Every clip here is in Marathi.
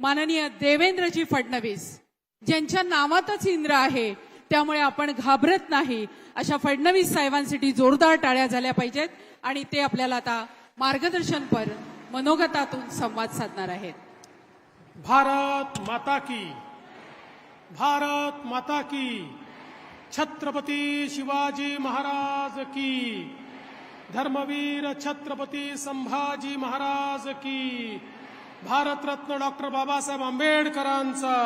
माननीय देवेंद्रजी फडणवीस ज्यांच्या नावातच इंद्र आहे त्यामुळे आपण घाबरत नाही. अशा फडणवीस साहेबांसाठी जोरदार टाळ्या झाल्या पाहिजेत आणि ते आपल्याला आता मार्गदर्शनपर मनोगतातून संवाद साधणार आहेत. भारत माता की भारत माता की छत्रपती शिवाजी महाराज की धर्मवीर छत्रपती संभाजी महाराज की भारतरत्न डॉक्टर बाबासाहेब आंबेडकरांचा.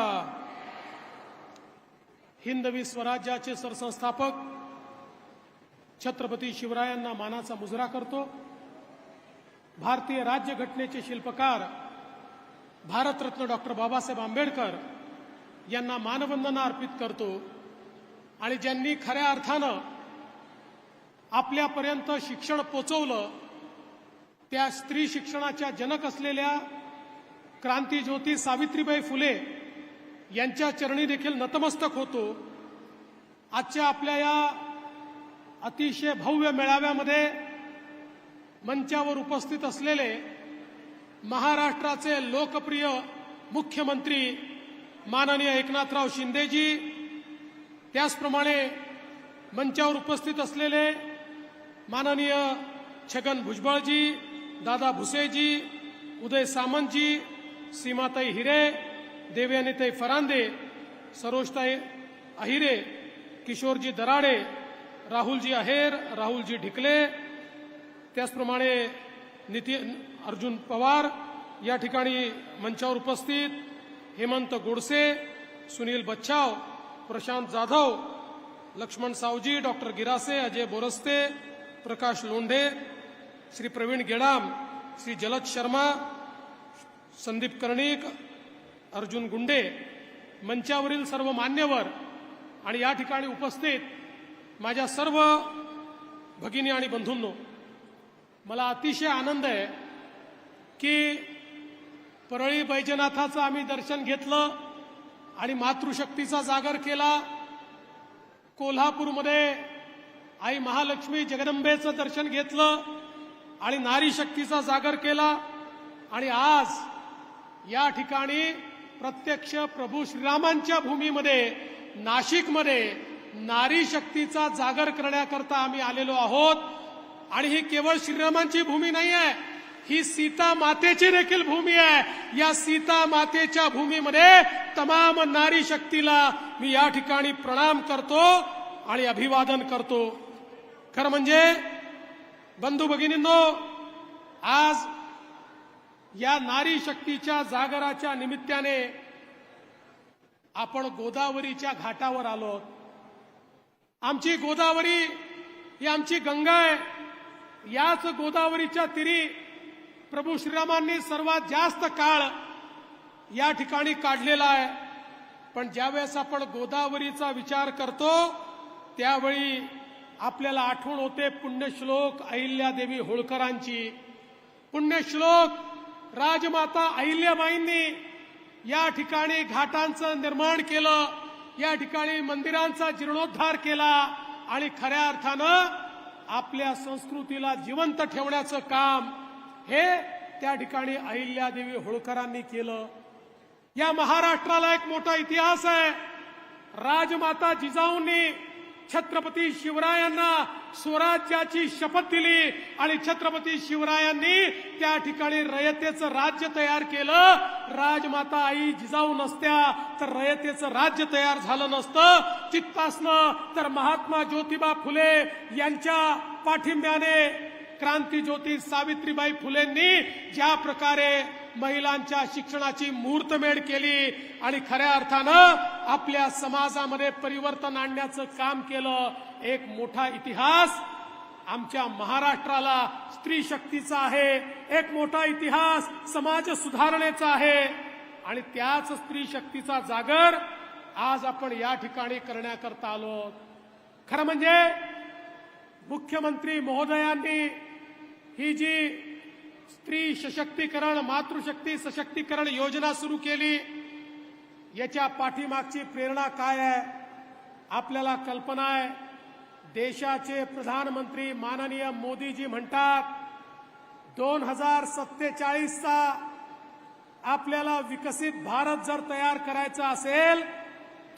हिंदवी स्वराज्याचे सरसंस्थापक छत्रपती शिवरायांना मानाचा मुजरा करतो. भारतीय राज्यघटनेचे शिल्पकार भारतरत्न डॉक्टर बाबासाहेब आंबेडकर यांना मानवंदना अर्पित करतो आणि ज्यांनी खऱ्या अर्थानं आपल्यापर्यंत शिक्षण पोचवलं त्या स्त्री शिक्षणाच्या जनक असलेल्या क्रांतीज्योती सावित्रीबाई फुले यांच्या चरणी देखील नतमस्तक होतो. आजच्या आपल्या या अतिशय भव्य मेळाव्यामध्ये मंचावर उपस्थित असलेले महाराष्ट्राचे लोकप्रिय मुख्यमंत्री माननीय एकनाथराव शिंदेजी त्याचप्रमाणे मंचावर उपस्थित असलेले माननीय छगन भुजबळजी दादा भुसेजी उदय सामंतजी सीमाताई हिरे देवयानीताई फरांदे सरोजताई अहिरे किशोरजी दराडे राहुलजी अहेर राहुलजी ढिकले त्याचप्रमाणे नितीन अर्जुन पवार या ठिकाणी मंचावर उपस्थित हेमंत गोडसे सुनील बच्छाव प्रशांत जाधव लक्ष्मण सावजी डॉक्टर गिरासे अजय बोरस्ते प्रकाश लोंढे श्री प्रवीण गेडाम श्री जलद शर्मा संदीप कर्णिक अर्जुन गुंडे मंचावरील सर्व मान्यवर आणि या ठिकाणी उपस्थित माझ्या सर्व भगिनी आणि बंधूंनो मला अतिशय आनंद आहे की परळी बैजनाथाचं आम्ही दर्शन घेतलं आणि मातृशक्तीचा जागर केला. कोल्हापूरमध्ये आई महालक्ष्मी जगदंबेचं दर्शन घेतलं आणि नारी शक्तीचा जागर केला. आणि आज या ठिकाणी प्रत्यक्ष प्रभू श्रीरामांच्या भूमीमध्ये नाशिकमध्ये नारी शक्तीचा जागर करण्याकरता आम्ही आलेलो आहोत. आणि ही केवळ श्रीरामांची भूमी नाही आहे ही सीता मातेची देखील भूमी आहे. या सीता मातेच्या भूमीमध्ये तमाम नारी शक्तीला मी या ठिकाणी प्रणाम करतो आणि अभिवादन करतो. खरं म्हणजे बंधू भगिनींनो आज या नारी शक्तीच्या जागराच्या निमित्ताने आपण गोदावरीच्या घाटावर आलो. आमची गोदावरी ही आमची गंगा आहे. याच गोदावरीच्या तिरी प्रभू श्रीरामांनी सर्वात जास्त काळ या ठिकाणी काढलेला आहे. पण ज्यावेळेस आपण गोदावरीचा विचार करतो त्यावेळी आपल्याला आठवण होते पुण्यश्लोक अहिल्यादेवी होळकरांची. पुण्यश्लोक राजमाता अहिल्याबाईंनी या ठिकाणी घाटांचं निर्माण केलं या ठिकाणी मंदिरांचा जीर्णोद्धार केला आणि खऱ्या अर्थानं आपल्या संस्कृतीला जिवंत ठेवण्याचं काम हे त्या ठिकाणी अहिल्यादेवी होळकरांनी केलं. या महाराष्ट्राला एक मोठा इतिहास आहे. राजमाता जिजाऊंनी छत्रपती शिवरायांना स्वराज्याची शपथ दिली आणि छत्रपती शिवरायांनी त्या ठिकाणी रयतेचं राज्य तयार केलं. राजमाता आई जिजाऊ नसत्या तर रयतेचं राज्य तयार झालं नसतं. तिथपासनं तर महात्मा ज्योतिबा फुले यांच्या पाठिंब्याने क्रांती ज्योती सावित्रीबाई फुलेंनी ज्या प्रकारे महिलांच्या शिक्षणाची मुहूर्तमेढ केली आणि खऱ्या अर्थानं आपल्या समाजामध्ये परिवर्तन आणण्याचं काम केलं. एक मोठा इतिहास आमच्या महाराष्ट्राला स्त्री शक्तीचा आहे. एक मोठा इतिहास समाज सुधारणेचा आहे. आणि त्याच स्त्री शक्तीचा जागर आज आपण या ठिकाणी करण्याकरता आलो. खरं म्हणजे मुख्यमंत्री महोदयांनी ही जी स्त्री सशक्तीकरण मातृशक्ती सशक्तीकरण योजना सुरू केली. याच्या पाठीमागची प्रेरणा काय आहे? आपल्याला कल्पना आहे. देशाचे प्रधानमंत्री माननीय मोदीजी म्हणतात दोन हजार सत्तेचाळीसचा आपल्याला विकसित भारत जर तयार करायचा असेल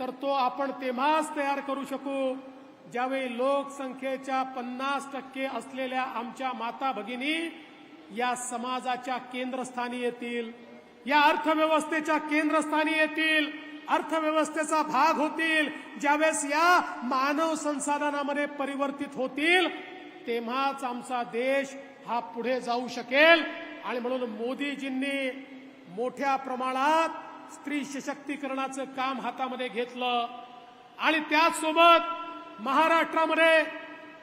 तर तो आपण तेव्हाच तयार करू शकू ज्यावेळी लोकसंख्येच्या पन्नास टक्के असलेल्या आमच्या माता भगिनी या समाजाच्या केंद्रस्थानी येतील या अर्थव्यवस्थेच्या केंद्रस्थानी येतील अर्थव्यवस्थेचा भाग होतील ज्यावेळेस या मानव संसाधनामध्ये परिवर्तित होतील तेव्हाच आमचा देश हा पुढे जाऊ शकेल. आणि म्हणून मोदीजींनी मोठ्या प्रमाणात स्त्री सशक्तीकरणाचं काम हातामध्ये घेतलं. आणि त्याचसोबत महाराष्ट्रामध्ये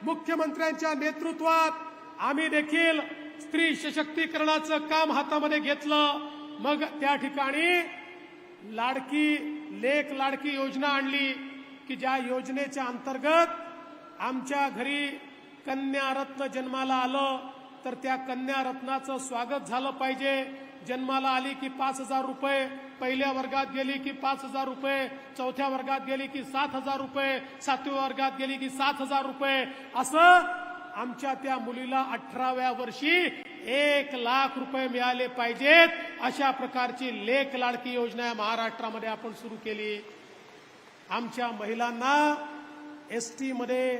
मुख्यमंत्र्यांच्या नेतृत्वात आम्ही देखील स्त्री सशक्तीकरणाचं काम हातामध्ये घेतलं मग त्या ठिकाणी लाडकी लेख लाडकी योजना आणली की ज्या योजनेच्या अंतर्गत आमच्या घरी कन्यारत्न जन्माला आलं तर त्या कन्या रत्नाचं स्वागत झालं पाहिजे. जन्माला आली की पाच हजार रुपये पहिल्या वर्गात गेली की पाच हजार रुपये चौथ्या वर्गात गेली की सात हजार रुपये सातव्या वर्गात गेली की सात हजार रुपये. असं आमच्या त्या मुलीला अठराव्या वर्षी एक लाख रुपये मिळाले पाहिजेत. अशा प्रकारची लेख लाडकी योजना महाराष्ट्रामध्ये आपण सुरू केली. आमच्या महिलांना एस टीमध्ये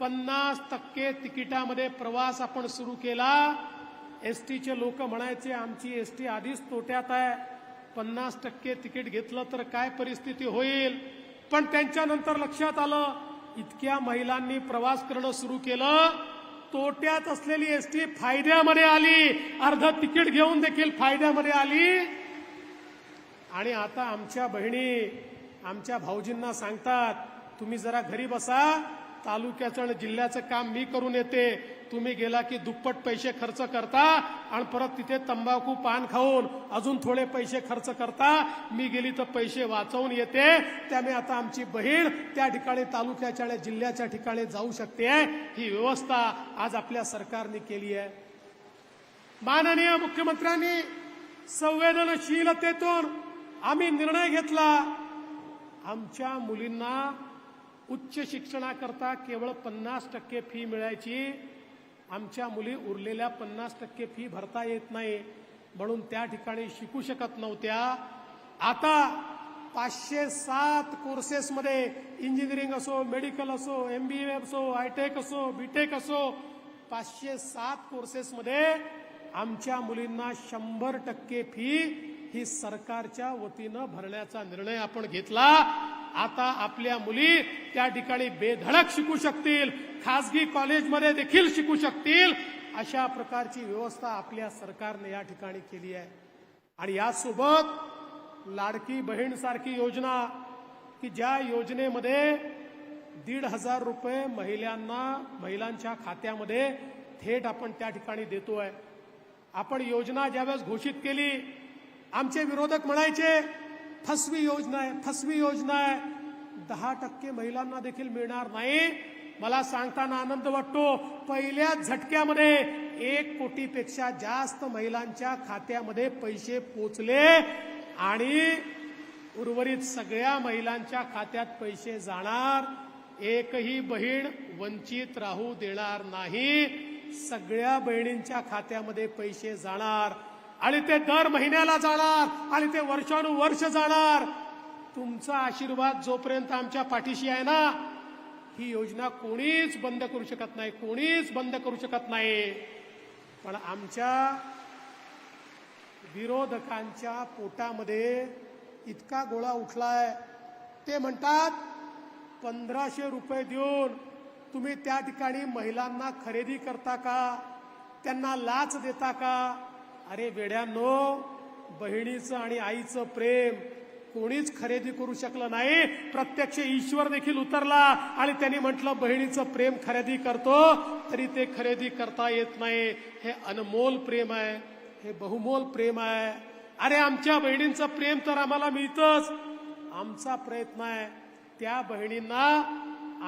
पन्नास टक्के तिकिटामध्ये प्रवास आपण सुरू केला. एस टीचे लोक म्हणायचे आमची एस टी आधीच तोट्यात आहे. पन्नास टक्के तिकीट घेतलं तर काय परिस्थिती होईल? पण त्यांच्यानंतर लक्षात आलं इतक्या महिलांनी प्रवास करणं सुरू केलं तोट्यात असलेली एस टी फायद्यामध्ये आली अर्ध तिकीट घेऊन देखील फायद्यामध्ये आली. आणि आता आमच्या बहिणी आमच्या भाऊजींना सांगतात तुम्ही जरा घरी बसा तालुक्याचं आणि जिल्ह्याचं काम मी करून येते तुम्ही गेला की दुप्पट पैसे खर्च करता आणि परत तिथे तंबाखू पान खाऊन अजून थोडे पैसे खर्च करता. मी गेली तर पैसे वाचवून येते. त्यामुळे आता आमची बहीण त्या ठिकाणी तालुक्याच्या आणि जिल्ह्याच्या ठिकाणी जाऊ शकते. ही व्यवस्था आज आपल्या सरकारने केली आहे. माननीय मुख्यमंत्र्यांनी संवेदनशीलतेतून आम्ही निर्णय घेतला. आमच्या मुलींना उच्च शिक्षणाकरता केवळ पन्नास टक्के फी मिळायची. आमच्या मुली उरलेल्या पन्नास टक्के फी भरता येत नाही म्हणून त्या ठिकाणी शिकू शकत नव्हत्या. आता पाचशे सात कोर्सेसमध्ये इंजिनिअरिंग असो मेडिकल असो एम बी ए असो आयटेक असो बीटेक असो पाचशे सात कोर्सेसमध्ये आमच्या मुलींना शंभर टक्के फी ही सरकारच्या वतीनं भरण्याचा निर्णय आपण घेतला. आता आपल्या मुली त्या ठिकाणी बेधडक शिकू शकतील खासगी कॉलेजमध्ये देखील शिकू शकतील. अशा प्रकारची व्यवस्था आपल्या सरकारने या ठिकाणी केली आहे. आणि यासोबत लाडकी बहीण सारखी योजना की ज्या योजनेमध्ये दीड हजार रुपये महिलांना महिलांच्या खात्यामध्ये थेट आपण त्या ठिकाणी देतोय. आपण योजना ज्यावेळेस घोषित केली आमचे विरोधक म्हणायचे फसवी योजना आहे फसवी योजना आहे. दहा टक्के महिलांना देखील मिळणार नाही. मला सांगताना आनंद वाटतो पहिल्या झटक्यामध्ये एक कोटीपेक्षा जास्त महिलांच्या खात्यामध्ये पैसे पोचले आणि उर्वरित सगळ्या महिलांच्या खात्यात पैसे जाणार. एकही बहीण वंचित राहू देणार नाही. सगळ्या बहिणींच्या खात्यामध्ये पैसे जाणार. आणि ते दर महिन्याला जाणार आणि ते वर्षानुवर्ष जाणार. तुमचा आशीर्वाद जोपर्यंत आमच्या पाठीशी आहे ना ही योजना कोणीच बंद करू शकत नाही कोणीच बंद करू शकत नाही. पण आमच्या विरोधकांच्या पोटामध्ये इतका गोळा उठलाय. ते म्हणतात पंधराशे रुपये देऊन तुम्ही त्या ठिकाणी महिलांना खरेदी करता का? त्यांना लाच देता का? अरे वेड्यांनो बहिणीचं आणि आईचं प्रेम कोणीच खरेदी करू शकलं नाही. प्रत्यक्ष ईश्वर देखील उतरला आणि त्यांनी म्हटलं बहिणीचं प्रेम खरेदी करतो तरी ते खरेदी करता येत नाही. हे अनमोल प्रेम आहे हे बहुमोल प्रेम आहे. अरे आमच्या बहिणींचं प्रेम तर आम्हाला मिळतंच. आमचा प्रयत्न आहे त्या बहिणींना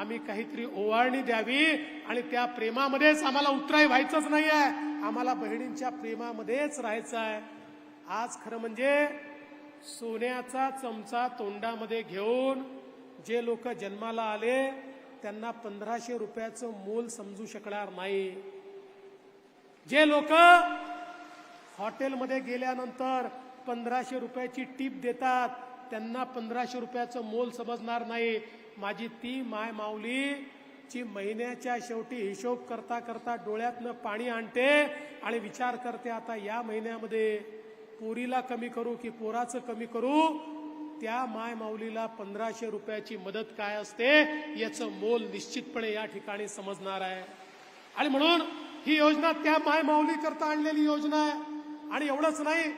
आम्ही काहीतरी ओवाळणी द्यावी आणि त्या प्रेमामध्येच आम्हाला उतराई व्हायचंच नाही आहे आम्हाला बहिणींच्या प्रेमामध्येच राहायचं आहे. आज खरं म्हणजे सोन्याचा चमचा तोंडामध्ये घेऊन जे लोक जन्माला आले त्यांना पंधराशे रुपयाचं मोल समजू शकणार नाही. जे लोक हॉटेलमध्ये गेल्यानंतर पंधराशे रुपयाची टीप देतात त्यांना पंधराशे रुपयाचं मोल समजणार नाही. माझी ती माय माऊली ची महिन्याच्या शेवटी हिशोब करता करता डोळ्यातनं पाणी आणते आणि विचार करते आता या महिन्यामध्ये पोरीला कमी करू की पोराचं कमी करू? त्या माय माऊलीला पंधराशे रुपयाची मदत काय असते याचं मोल निश्चितपणे या ठिकाणी समजणार आहे. आणि म्हणून ही योजना त्या माय माऊली करता आणलेली योजना आहे. आणि एवढंच नाही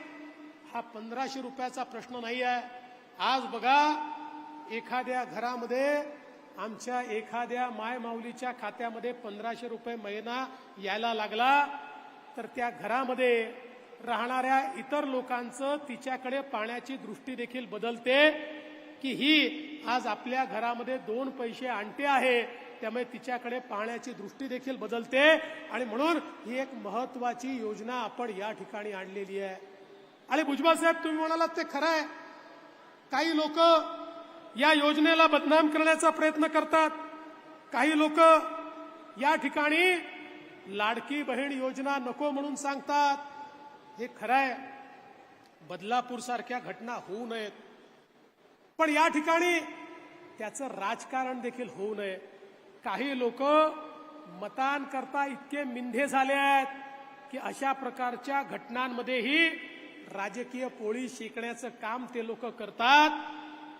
हा पंधराशे रुपयाचा प्रश्न नाही आहे आज बघा एखाद्या घरामध्ये आमच्या एखाद्या मायमाऊलीच्या खात्यामध्ये पंधराशे रुपये महिना यायला लागला तर त्या घरामध्ये राहणाऱ्या इतर लोकांचं तिच्याकडे पाण्याची दृष्टी देखील बदलते की ही आज आपल्या घरामध्ये दोन पैसे आणते आहे त्यामुळे तिच्याकडे पाहण्याची दृष्टी देखील बदलते. आणि म्हणून ही एक महत्वाची योजना आपण या ठिकाणी आणलेली आहे. आणि भुजबळ साहेब तुम्ही म्हणालात ते खरं आहे. काही लोक या योजनेला बदनाम करण्याचा प्रयत्न करतात. काही लोक या ठिकाणी लाडकी बहीण योजना नको म्हणून सांगतात. हे खरं आहे बदलापूर सारख्या घटना होऊ नयेत. पण या ठिकाणी त्याचं राजकारण देखील होऊ नये. काही लोक मतांकरता इतके मिंधे झाले आहेत की अशा प्रकारच्या घटनांमध्येही राजकीय पोळी शिकण्याचं काम ते लोक करतात.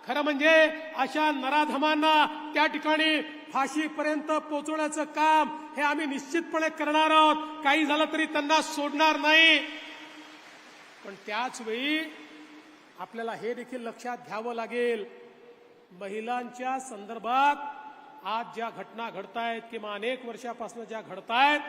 खरं म्हणजे अशा नराधमांना त्या ठिकाणी फाशीपर्यंत पोहोचवण्याचं काम हे आम्ही निश्चितपणे करणार आहोत. काही झालं तरी त्यांना सोडणार नाही. पण त्याच वेळी आपल्याला हे देखील लक्षात घ्यावं लागेल. महिलांच्या संदर्भात आज ज्या घटना घडतायत किंवा अनेक वर्षापासून ज्या घडतायत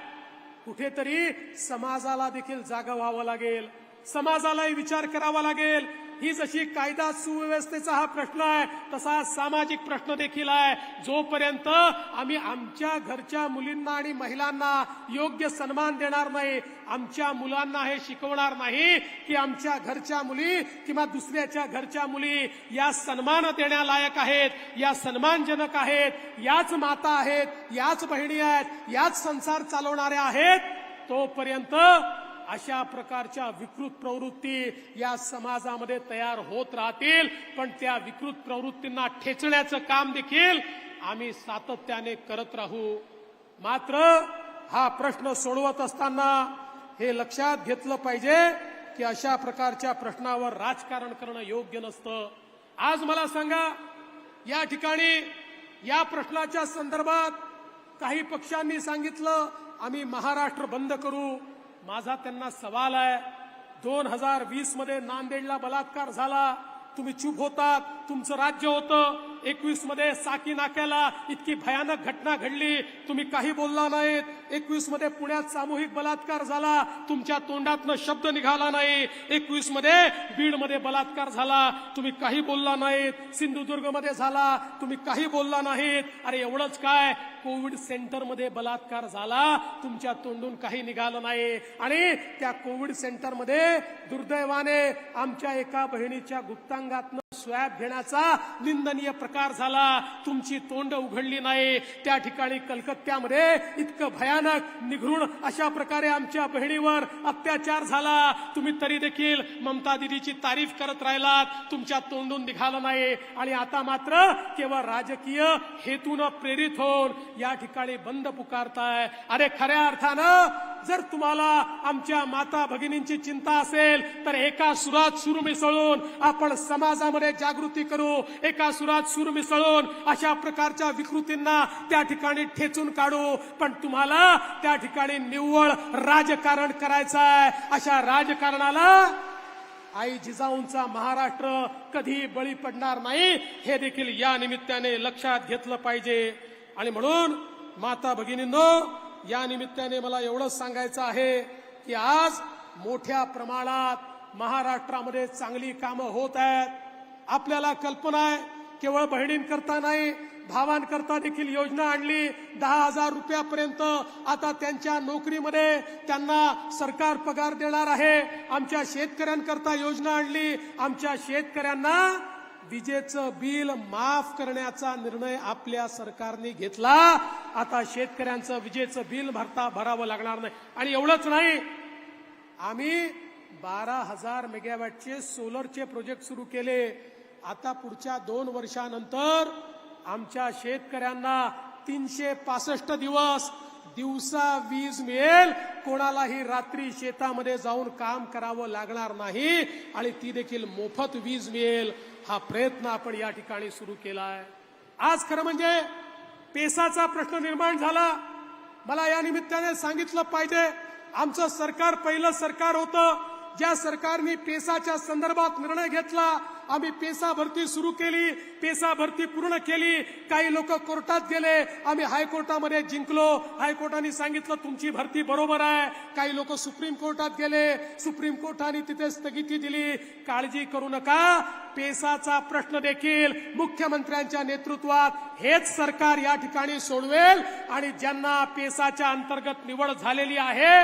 कुठेतरी समाजाला देखील जागा व्हावं लागेल. समाजालाही विचार करावा लागेल. ही जशी कायदा सुव्यवस्थेचा हा प्रश्न आहे तसा सामाजिक प्रश्न देखील आहे. जोपर्यंत आम्ही आमच्या घरच्या मुलींना आणि महिलांना योग्य सन्मान देणार नाही आमच्या मुलांना हे शिकवणार नाही की आमच्या घरच्या मुली किंवा दुसऱ्याच्या घरच्या मुली या सन्मान देण्यालायक आहेत या सन्मानजनक आहेत याच माता आहेत याच बहिणी आहेत याच संसार चालवणाऱ्या आहेत तोपर्यंत अशा प्रकारच्या विकृत प्रवृत्ती या समाजामध्ये तयार होत राहतील. पण त्या विकृत प्रवृत्तींना ठेचण्याचं काम देखील आम्ही सातत्याने करत राहू. मात्र हा प्रश्न सोडवत असताना हे लक्षात घेतलं पाहिजे की अशा प्रकारच्या प्रश्नावर राजकारण करणं योग्य नसतं. आज मला सांगा या ठिकाणी या प्रश्नाच्या संदर्भात काही पक्षांनी सांगितलं आम्ही महाराष्ट्र बंद करू. माझा त्यांना सवाल आहे. दोन हजार वीसमध्ये नांदेडला बलात्कार झाला. तुम्ही चूप होतात. तुमचं राज्य होतं. एकवीसमध्ये साकी नाक्याला इतकी भयानक घटना घडली. तुम्ही काही बोलला नाहीत. एकवीसमध्ये पुण्यात सामूहिक बलात्कार झाला. तुमच्या तोंडातनं शब्द निघाला नाही. एकवीसमध्ये बीडमध्ये बलात्कार झाला. तुम्ही काही बोलला नाहीत. सिंधुदुर्गमध्ये झाला. तुम्ही काही बोलला नाहीत. अरे एवढंच काय? कोविड सेंटरमध्ये बलात्कार झाला. तुमच्या तोंडून काही निघालं नाही. आणि त्या कोविड सेंटरमध्ये दुर्दैवाने आमच्या एका बहिणीच्या गुप्तांगात स्वॅब घेण्याचा निंदनीय प्रकार झाला. तुमची तोंड उघडली नाही. त्या ठिकाणी कलकत्त्यामध्ये इतकं भयानक निघृण अशा प्रकारे आमच्या बहिणीवर अत्याचार झाला. तुम्ही तरी देखील ममता दिदीची तारीफ करत राहिलात. तुमच्या तोंडून निघालं नाही. आणि आता मात्र केवळ राजकीय हेतून प्रेरित होऊन या ठिकाणी बंद पुकारताय. अरे खऱ्या अर्थानं जर तुम्हाला आमच्या माता भगिनींची चिंता असेल तर एका सुरात सूर मिसळून आपण समाजामध्ये जागृती करू. एका सुरात सूर मिसळून अशा प्रकारच्या विकृतींना त्या ठिकाणी ठेचून काढू. पण तुम्हाला त्या ठिकाणी निव्वळ राजकारण करायचं आहे. अशा राजकारणाला आई जिजाऊंचा महाराष्ट्र कधी बळी पडणार नाही हे देखील या निमित्ताने लक्षात घेतलं पाहिजे. आणि म्हणून माता भगिनींनो या निमित्ताने मला एवढंच सांगायचं आहे की आज मोठ्या प्रमाणात महाराष्ट्रामध्ये चांगली कामं होत आहेत. आपल्याला कल्पना आहे केवळ बहिणींकरता नाही भावांकरता देखील योजना आणली दहा हजार रुपयापर्यंत आता त्यांच्या नोकरीमध्ये त्यांना सरकार पगार देणार आहे. आमच्या शेतकऱ्यांकरता योजना आणली आमच्या शेतकऱ्यांना विजेचं बिल माफ करण्याचा निर्णय आपल्या सरकारने घेतला. आता शेतकऱ्यांचं विजेचं बिल भरता भरावं लागणार नाही. आणि एवढंच नाही आम्ही बारा हजार मेगावॅटचे सोलरचे प्रोजेक्ट सुरू केले. आता पुढच्या दोन वर्षानंतर आमच्या शेतकऱ्यांना तीनशे पासष्ट दिवस दिवसा वीज मिळेल. कोणालाही रात्री शेतामध्ये जाऊन काम करावं लागणार नाही आणि ती देखील मोफत वीज मिळेल. हा प्रयत्न आपण या ठिकाणी सुरू केला आहे. आज खरं म्हणजे पेसाचा प्रश्न निर्माण झाला. मला या निमित्ताने सांगितलं पाहिजे आमचं सरकार पहिलं सरकार होतं. ज्या सरकारने पेसाच्या संदर्भात निर्णय घेतला आम्ही पेसा भरती सुरू केली पेसा भरती पूर्ण केली. काही लोक कोर्टात गेले आम्ही हायकोर्टामध्ये जिंकलो. हायकोर्टाने सांगितलं तुमची भरती बरोबर आहे. काही लोक सुप्रीम कोर्टात गेले सुप्रीम कोर्टाने तिथे स्थगिती दिली. काळजी करू नका पेसाचा प्रश्न देखील मुख्यमंत्र्यांच्या नेतृत्वात हेच सरकार या ठिकाणी सोडवेल. आणि ज्यांना पेसाच्या अंतर्गत निवड झालेली आहे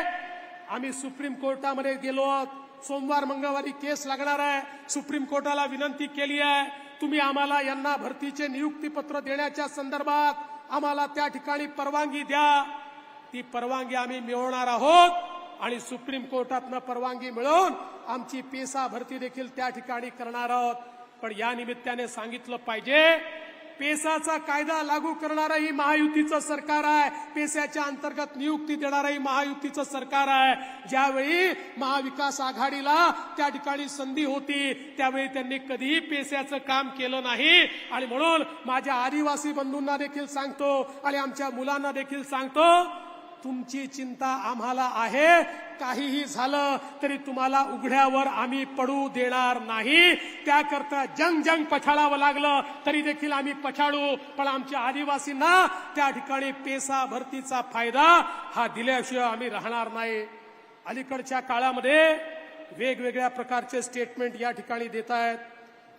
आम्ही सुप्रीम कोर्टामध्ये गेलो आहोत. सोमवार मंगळवारी केस लागणार आहे. सुप्रीम कोर्टाला विनंती केली आहे. तुम्ही आम्हाला यांना भरतीचे नियुक्तीपत्र देण्याच्या संदर्भात आम्हाला त्या ठिकाणी परवानगी द्या. ती परवानगी आम्ही मिळवणार आहोत आणि सुप्रीम कोर्टातनं परवानगी मिळवून आमची पेसा भरती देखील त्या ठिकाणी करणार आहोत. पण या निमित्ताने सांगितलं पाहिजे पेसाचा कायदा लागू करणारंही महायुतीचं सरकार आहे. पेसाच्या अंतर्गत नियुक्ती देणारंही महायुतीचं सरकार आहे. ज्यावेळी महाविकास आघाडीला त्या ठिकाणी संधी होती त्यावेळी त्यांनी कधीही पेशाचं काम केलं नाही. आणि म्हणून माझ्या आदिवासी बंधूंना देखील सांगतो आणि आमच्या मुलांना देखील सांगतो तुमची चिंता आम्हाला आहे. काहीही झालं तरी तुम्हाला उघड्यावर आम्ही पडू देणार नाही. त्याकरता जंग जंग पछाडावं लागलं. तरी देखील आम्ही पछाडू. पण आमच्या आदिवासींना त्या ठिकाणी पेसा भरतीचा फायदा हा दिल्याशिवाय आम्ही राहणार नाही. अलीकडच्या काळामध्ये वेगवेगळ्या प्रकारचे स्टेटमेंट या ठिकाणी देत आहेत.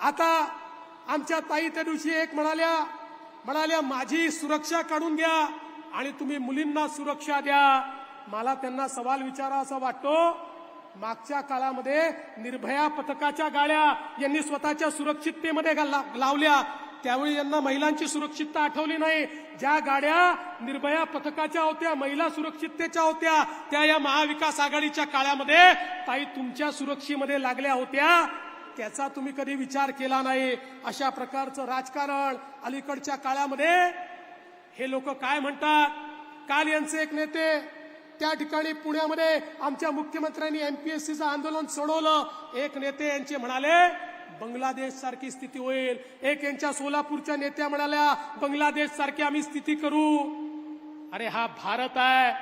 आता आमच्या ताई त्या दिवशी एक म्हणाल्या म्हणाल्या माझी सुरक्षा काढून घ्या. आणि तुम्ही मुलींना सुरक्षा द्या. मला त्यांना सवाल विचारा असा वाटतो. मागच्या काळामध्ये निर्भया पथकाच्या गाड्या यांनी स्वतःच्या सुरक्षिततेमध्ये लावल्या. त्यावेळी यांना महिलांची सुरक्षितता आठवली नाही. ज्या गाड्या निर्भया पथकाच्या होत्या महिला सुरक्षिततेच्या होत्या त्या या महाविकास आघाडीच्या काळामध्ये ताई तुमच्या सुरक्षेमध्ये लागल्या होत्या. त्याचा तुम्ही कधी विचार केला नाही. अशा प्रकारचं राजकारण अलीकडच्या काळामध्ये हे लोक काय म्हणतात? काल यांचे एक नेते त्या ठिकाणी पुण्यामध्ये आमच्या मुख्यमंत्र्यांनी एमपीएससीचं आंदोलन सोडवलं. एक नेते यांचे म्हणाले बांगलादेश सारखी स्थिती होईल. एक यांच्या सोलापूरच्या नेत्या म्हणाल्या बांगलादेश सारखी आम्ही स्थिती करू. अरे हा भारत आहे.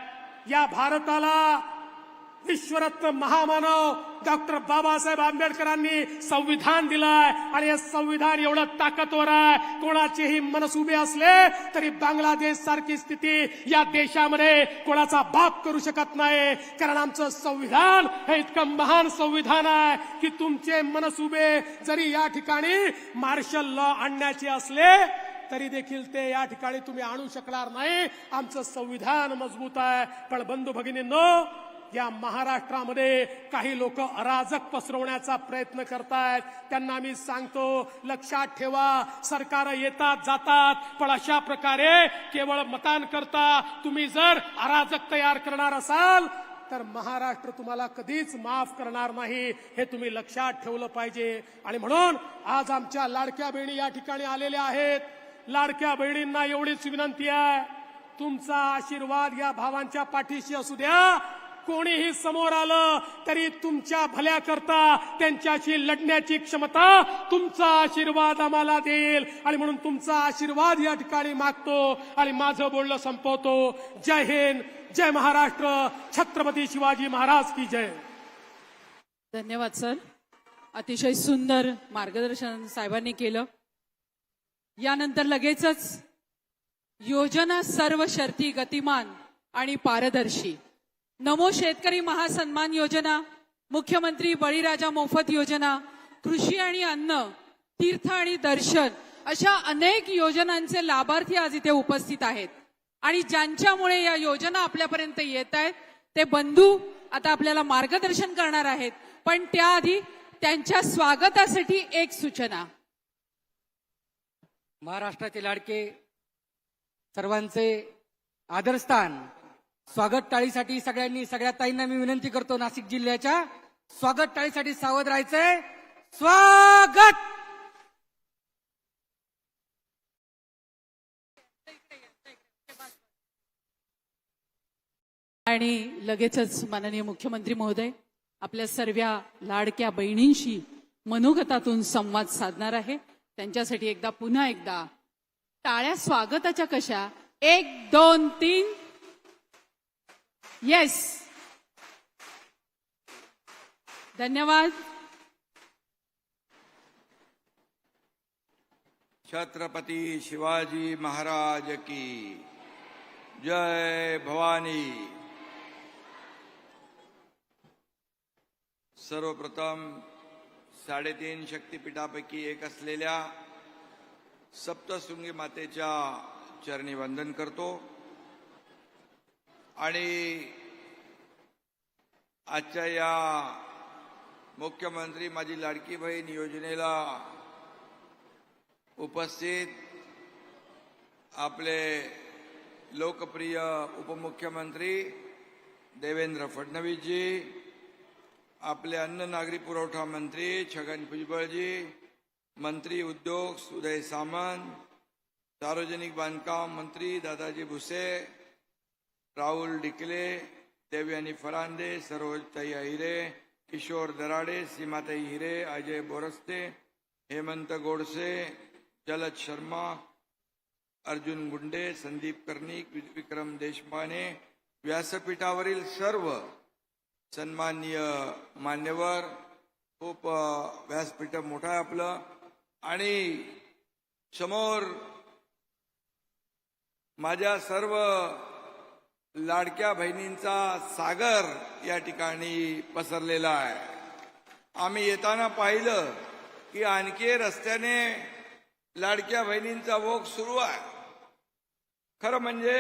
या भारताला विश्वरत्न महामानव डॉक्टर बाबासाहेब आंबेडकरांनी संविधान दिलंय. आणि हे संविधान एवढं ताकदवर आहे. कोणाचेही मनसुबे असले तरी बांगलादेश सारखी स्थिती या देशामध्ये कोणाचा बाप करू शकत नाही. कारण आमचं संविधान हे इतकं महान संविधान आहे की तुमचे मनसुबे जरी या ठिकाणी मार्शल लॉ आणण्याचे असले तरी देखील ते या ठिकाणी तुम्ही आणू शकणार नाही. आमचं संविधान मजबूत आहे. पण बंधू भगिनींनो या महाराष्ट्रामध्ये काही लोक अराजक पसरवण्याचा प्रयत्न करतायत. त्यांना मी सांगतो लक्षात ठेवा सरकार येतात जातात पण अशा प्रकारे केवळ मतांकरता तुम्ही जर अराजक तयार करणार असाल तर महाराष्ट्र तुम्हाला कधीच माफ करणार नाही हे तुम्ही लक्षात ठेवलं पाहिजे. आणि म्हणून आज आमच्या लाडक्या बहिणी या ठिकाणी आलेल्या आहेत. लाडक्या बहिणींना एवढीच विनंती आहे तुमचा आशीर्वाद या भावांच्या पाठीशी असू द्या कोणीही समोर आलं तरी तुमच्या भल्याकरता त्यांच्याशी लढण्याची क्षमता तुमचा आशीर्वाद आम्हाला देईल. आणि म्हणून तुमचा आशीर्वाद या ठिकाणी मागतो आणि माझं बोलणं संपवतो. जय हिंद जय महाराष्ट्र. छत्रपती शिवाजी महाराज की जय. धन्यवाद सर. अतिशय सुंदर मार्गदर्शन साहेबांनी केलं. यानंतर लगेचच योजना सर्व शर्ती गतिमान आणि पारदर्शी. नमो शेतकरी महासन्मान योजना मुख्यमंत्री बळीराजा मोफत योजना कृषी आणि अन्न तीर्थ आणि दर्शन अशा अनेक योजनांचे लाभार्थी आज इथे उपस्थित आहेत. आणि ज्यांच्यामुळे या योजना आपल्यापर्यंत येत आहेत ते बंधू आता आपल्याला मार्गदर्शन करणार आहेत. पण त्याआधी त्यांच्या स्वागतासाठी एक सूचना. महाराष्ट्राचे लाडके सर्वांचे आदरस्थान स्वागत टाळीसाठी सगळ्यांनी सगळ्या ताईंना मी विनंती करतो नाशिक जिल्ह्याच्या. स्वागत टाळीसाठी सावध राहायचंय. स्वागत! आणि लगेचच माननीय मुख्यमंत्री महोदय आपल्या सर्व लाडक्या बहिणींशी मनोगतातून संवाद साधणार आहे. त्यांच्यासाठी एकदा पुन्हा एकदा टाळ्या स्वागताच्या कशा? एक दोन तीन. येस धन्यवाद. छत्रपती शिवाजी महाराज की जय भवानी. सर्वप्रथम साडेतीन शक्तीपीठापैकी एक असलेल्या सप्तशृंगी मातेच्या चरणी वंदन करतो. आणि आजच्या या मुख्यमंत्री माझी लाडकी बहीण योजनेला उपस्थित आपले लोकप्रिय उपमुख्यमंत्री देवेंद्र फडणवीसजी आपले अन्न नागरी पुरवठा मंत्री छगन भुजबळजी मंत्री उद्योग सुदय सामंत सार्वजनिक बांधकाम मंत्री दादाजी भुसे राहुल डिकले देवयानी फरांदे सरोजताई अहिरे किशोर दराडे सीमाताई हिरे अजय बोरस्ते हेमंत गोडसे जलद शर्मा अर्जुन गुंडे संदीप कर्णिक विक्रम देशपाने व्यासपीठावरील सर्व सन्माननीय मान्यवर खूप व्यासपीठ मोठं आहे आपलं. आणि समोर माझ्या सर्व लाडक्या बहिणींचा सागर या ठिकाणी पसरलेला आहे. आम्ही येताना पाहिलं की आणखी रस्त्याने लाडक्या बहिणींचा भोग सुरू आहे. खरं म्हणजे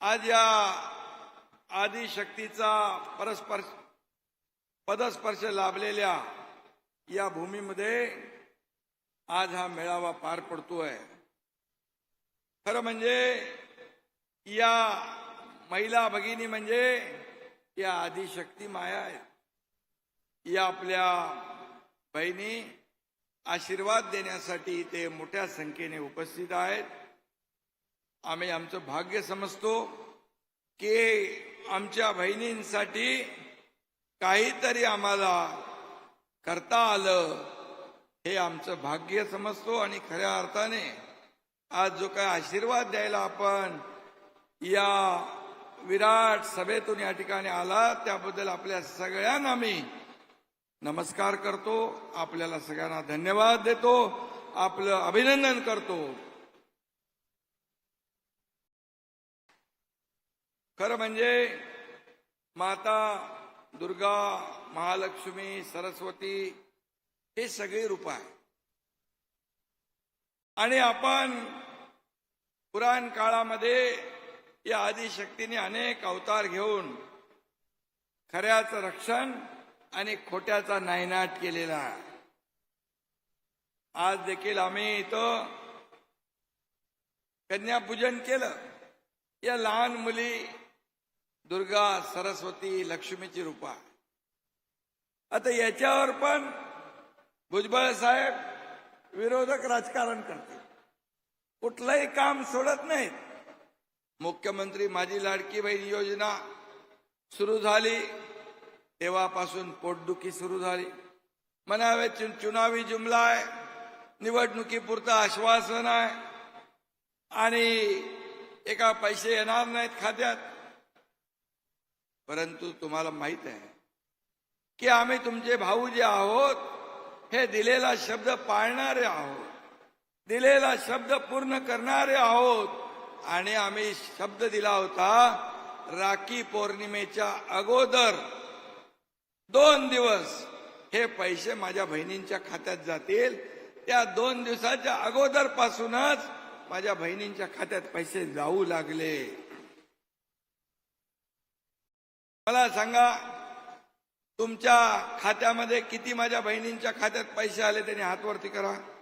आज या आदिशक्तीचा परस्पर पदस्पर्श लाभलेल्या या भूमीमध्ये आज हा मेळावा पार पडतोय. खरं म्हणजे या महिला भगिनी म्हणजे या आदिशक्ती माया आहेत या आपल्या बहिणी आशीर्वाद देण्यासाठी ते मोठ्या संख्येने उपस्थित आहेत. आम्ही आमचं भाग्य समजतो की आमच्या बहिणींसाठी काहीतरी आम्हाला करता आलं हे आमचं भाग्य समजतो आणि खऱ्या अर्थाने आज जो काय आशीर्वाद द्यायला आपण या विराट सभेतून या ठिकाणी आला. त्याबद्दल आपल्या सगळ्यांना मी नमस्कार करतो. आपल्याला सगळ्यांना धन्यवाद देतो. आपलं अभिनंदन करतो. खरं म्हणजे माता दुर्गा महालक्ष्मी सरस्वती हे सगळे रूप आहे आणि आपण पुराण काळामध्ये या आदिशक्तीने अनेक अवतार घेऊन खऱ्याचं रक्षण आणि खोट्याचा नायनाट केलेला आज देखील आम्ही इथं कन्यापूजन केलं. या लहान मुली दुर्गा सरस्वती लक्ष्मीची रूपा. आता याच्यावर पण भुजबळ साहेब विरोधक राजकारण करतील. कुठलंही काम सोडत नाहीत. मुख्यमंत्री माझी लाडकी बहीण योजना सुरू झाली. तेव्हापासून पोटदुखी सुरू झाली. म्हणावे चुनावी जुमला आहे. निवडणुकीपुरतं आश्वासन आहे. आणि एका पैसे येणार नाहीत खात्यात. परंतु तुम्हाला माहीत आहे की आम्ही तुमचे भाऊ जे आहोत. हे दिलेला शब्द पाळणारे आहोत. दिलेला शब्द पूर्ण करणारे आहोत. आणि आम्ही शब्द दिला होता राखी पौर्णिमेच्या अगोदर. दोन दिवस हे पैसे माझ्या बहिणींच्या खात्यात जातील. त्या दोन दिवसाच्या अगोदर पासूनच माझ्या बहिणींच्या खात्यात पैसे जाऊ लागले. मला सांगा तुमच्या खात्यामध्ये किती माझ्या बहिणींच्या खात्यात पैसे आले त्यांनी हातवरती करा.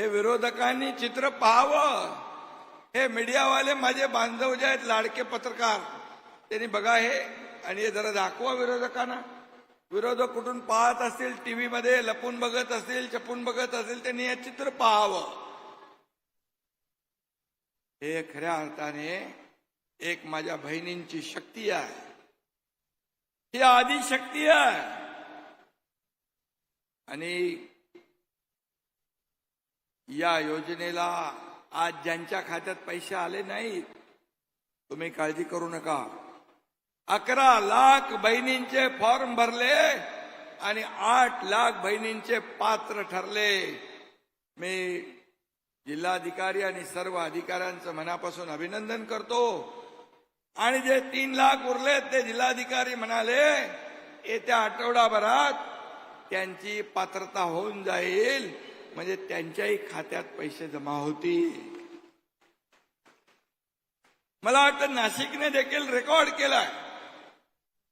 हे विरोधकांनी चित्र पाहावं. हे मीडियावाले माझे बांधव जे आहेत लाडके पत्रकार त्यांनी बघा हे आणि हे जरा दाखवा विरोधकांना. विरोधक कुठून पाहत असतील टीव्ही मध्ये लपून बघत असतील चपून बघत असतील त्यांनी हे चित्र पाहावं. हे खऱ्या अर्थाने एक माझ्या बहिणींची शक्ती आहे. ही आदिशक्ती आहे. आणि या योजनेला आज ज्यांच्या खात्यात पैसे आले नाहीत तुम्ही काळजी करू नका. अकरा लाख बहिणींचे फॉर्म भरले आणि आठ लाख बहिणींचे पात्र ठरले. मी जिल्हाधिकारी आणि सर्व अधिकाऱ्यांचं मनापासून अभिनंदन करतो. आणि जे तीन लाख उरलेत ते जिल्हाधिकारी म्हणाले येत्या आठवडाभरात त्यांची पात्रता होऊन जाईल. म्हणजे त्यांच्याही खात्यात पैसे जमा होतील. मला वाटतं नाशिकने देखील रेकॉर्ड केलाय.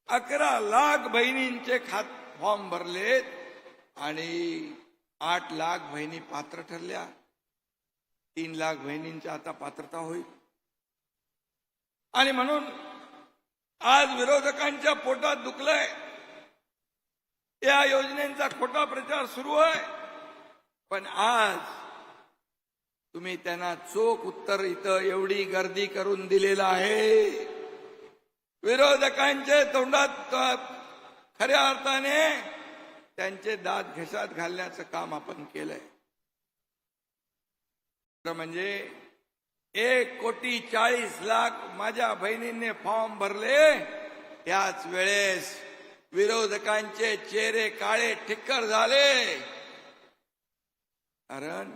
अकरा लाख बहिणींचे खात फॉर्म भरलेत आणि आठ लाख बहिणी पात्र ठरल्या. तीन लाख बहिणींची आता पात्रता होईल. आणि म्हणून आज विरोधकांच्या पोटात दुखलंय. या योजनेचा खोटा प्रचार सुरू आहे. पण आज तुम्ही त्यांना चोख उत्तर इथं एवढी गर्दी करून दिलेलं आहे. विरोधकांचे तोंडात खऱ्या अर्थाने त्यांचे दात घशात घालण्याचं काम आपण केलंय. तर म्हणजे एक कोटी चाळीस लाख माझ्या बहिणींनी फॉर्म भरले. त्याच वेळेस विरोधकांचे चेहरे काळे ठिक्कर झाले. कारण